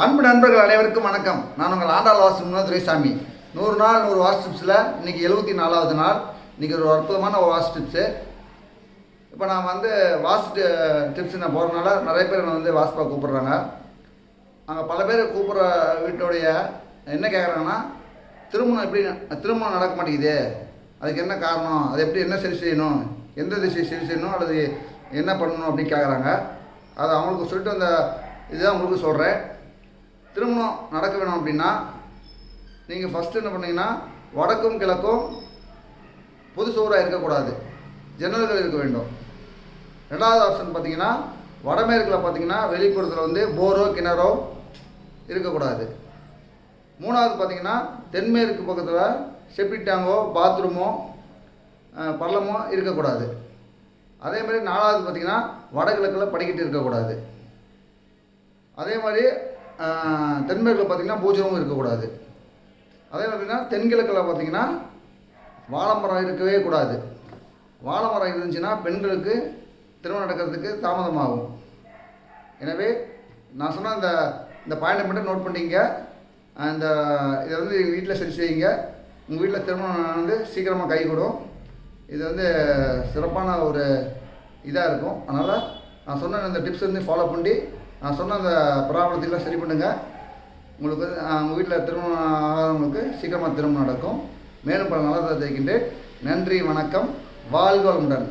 அன்பு நண்பர்கள் அனைவருக்கும் வணக்கம். நான் உங்கள் ஆண்டாள் வாசம் துரைசாமி நூறு நாள் நூறு வாஸ் டிப்ஸில் இன்றைக்கி எழுபத்தி நாலாவது நாள். இன்றைக்கி ஒரு அற்புதமான ஒரு வாஸ் டிப்ஸு. இப்போ நான் வந்து வாஸ் டிப்ஸ் நான் போகிறனால நிறைய பேர் என்னை வந்து வாஸ்பா கூப்பிட்றாங்க. அங்கே பல பேர் கூப்பிட்ற வீட்டுடைய என்ன கேட்குறாங்கன்னா திருமணம் எப்படி திருமணம் நடக்க மாட்டேங்குது. அதுக்கு என்ன காரணம்? அது எப்படி என்ன சரி செய்யணும்? எந்த திசை சரி செய்யணும்? அல்லது என்ன பண்ணணும்? அப்படின்னு கேட்குறாங்க அதை அவங்களுக்கு சொல்லிட்டு அந்த இதுதான் உங்களுக்கு சொல்கிறேன் திருமணம் நடக்க வேணும் அப்படின்னா நீங்கள் ஃபஸ்ட்டு என்ன பண்ணீங்கன்னா வடக்கும் கிழக்கும் பொது சுவராக இருக்கக்கூடாது. ஜன்னல்கள் இருக்க வேண்டும். ரெண்டாவது ஆப்ஷன் பார்த்தீங்கன்னா வடமேற்கில் பார்த்தீங்கன்னா வெளிப்புறத்தில் வந்து போரோ கிணறோ இருக்கக்கூடாது. மூணாவது பார்த்தீங்கன்னா தென்மேற்கு பக்கத்தில் செப்டிக் டேங்கோ பாத்ரூமோ பள்ளமோ இருக்கக்கூடாது. அதே மாதிரி நாலாவது பார்த்தீங்கன்னா வடகிழக்கில் படிக்கட்டு இருக்கக்கூடாது. அதே மாதிரி தென்மேற்கில் பார்த்தீங்கன்னா பூஜனமும் இருக்கக்கூடாது. அதே பார்த்திங்கன்னா தென்கிழக்கில் பார்த்தீங்கன்னா வாழைமரம் இருக்கவே கூடாது. வாழைமரம் இருந்துச்சுன்னா பெண்களுக்கு திருமணம் நடக்கிறதுக்கு தாமதமாகும். எனவே நான் சொன்ன இந்த இந்த பாயிண்டை மட்டும் நோட் பண்ணிங்க இந்த இதை வந்து எங்கள் வீட்டில் சரி செய்யுங்க. உங்கள் வீட்டில் திருமணம் வந்து சீக்கிரமாக கைகூடும் இது வந்து சிறப்பான ஒரு இதாக இருக்கும். அதனால் நான் சொன்ன இந்த டிப்ஸ் வந்து ஃபாலோ பண்ணி நான் சொன்ன அந்த ப்ராப்ளத்தையெல்லாம் சரி பண்ணுங்கள் உங்களுக்கு வந்து உங்கள் வீட்டில் திருமணம் ஆகாதவங்களுக்கு சீக்கிரமாக திருமணம் நடக்கும். மேலும் பல நல்லதாக தெரிவிக்கின்றேன். நன்றி வணக்கம். வாழ்க வளமுடன்.